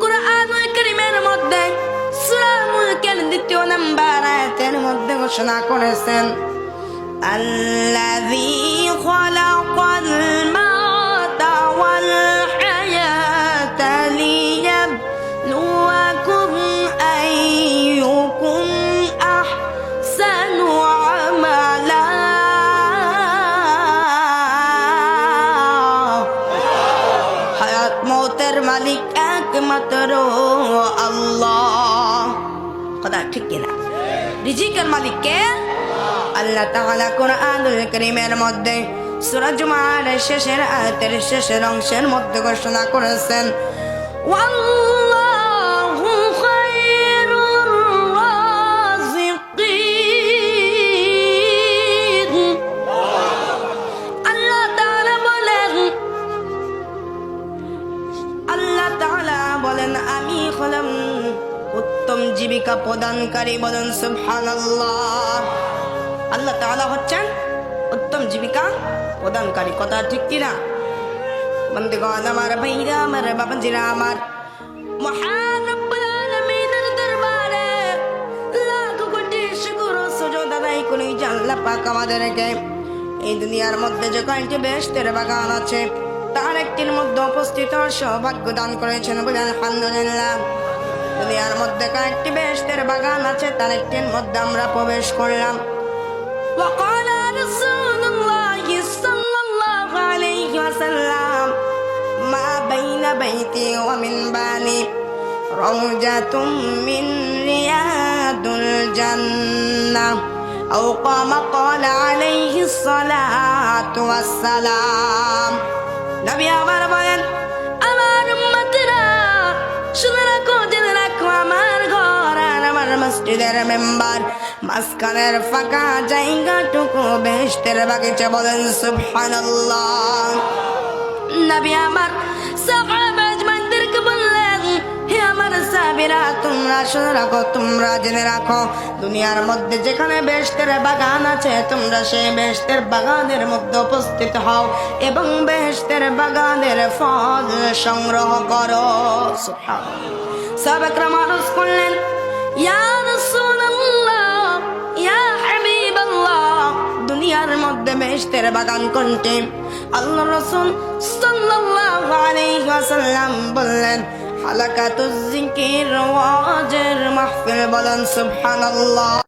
কোরআনুল কারীমের মধ্যে সূরা মুলকের দ্বিতীয় নাম্বার আয়াতের মধ্যে ঘোষণা করেছেন আল্লাযী খালাকাল একমাত্র আল্লাহ। কথা ঠিক কিনা? রিজিকের মালিক কে? আল্লাহ তাআলা কোরআনুল কারীমের মধ্যে সূরা জুমার শেষের আয়াতের শেষের অংশের মধ্যে ঘোষণা করেছেন। ওয়াল্লাহু বলেন, আমি হলাম উত্তম জীবিকা প্রদানকারী। বলেন, সুবহানাল্লাহ। আল্লাহ তাআলা হচ্ছেন উত্তম জীবিকা প্রদানকারী। কথা ঠিক কিনা? বন্ধুগণ, আমার ভাইরা, আমার বাবাজিরা, আমার মহান এই দুনিয়ার মধ্যে যে কয়েকটি বেহেশতের বাগান আছে তার একটির মধ্যে উপস্থিত হওয়ার সৌভাগ্য দান করেছেন বলেন আলহামদুলিল্লাহ দুনিয়ার মধ্যে কয়েকটি বেহেশতের বাগান আছে তার একটির মধ্যে আমরা প্রবেশ করলাম وقال رسول الله صلى الله عليه وسلم ما بين بيتي ومن بالي روجة من رياض الجنة أو قام قال عليه الصلاة والسلام নবী আমার বলেন, আমার উম্মতেরা শুনে রাখো রাখো, আমার ঘর আর আমার মসজিদের মেম্বার। মাঝখানের ফাঁকা জায়গাটুকু বেহেশতের বাগিচা বলেন, সুবহানাল্লাহ। নবী আমার সাহাবা সাহাবীরা তোমরা শুনে রাখো, তোমরা জেনে রাখো। দুনিয়ার মধ্যে যেখানে বেহেশতের বাগান আছে, তোমরা সেই বেহেশতের বাগানের মধ্যে উপস্থিত হও এবং বেহেশতের বাগানের ফল সংগ্রহ করো। সাবেকরা মানুষ করলেন বাগান কোনটি? আল্লাহ রাসূল বললেন হালাকাতুজ জিকির ওয়াজের মাহফিল বলেন সুবহানাল্লাহ।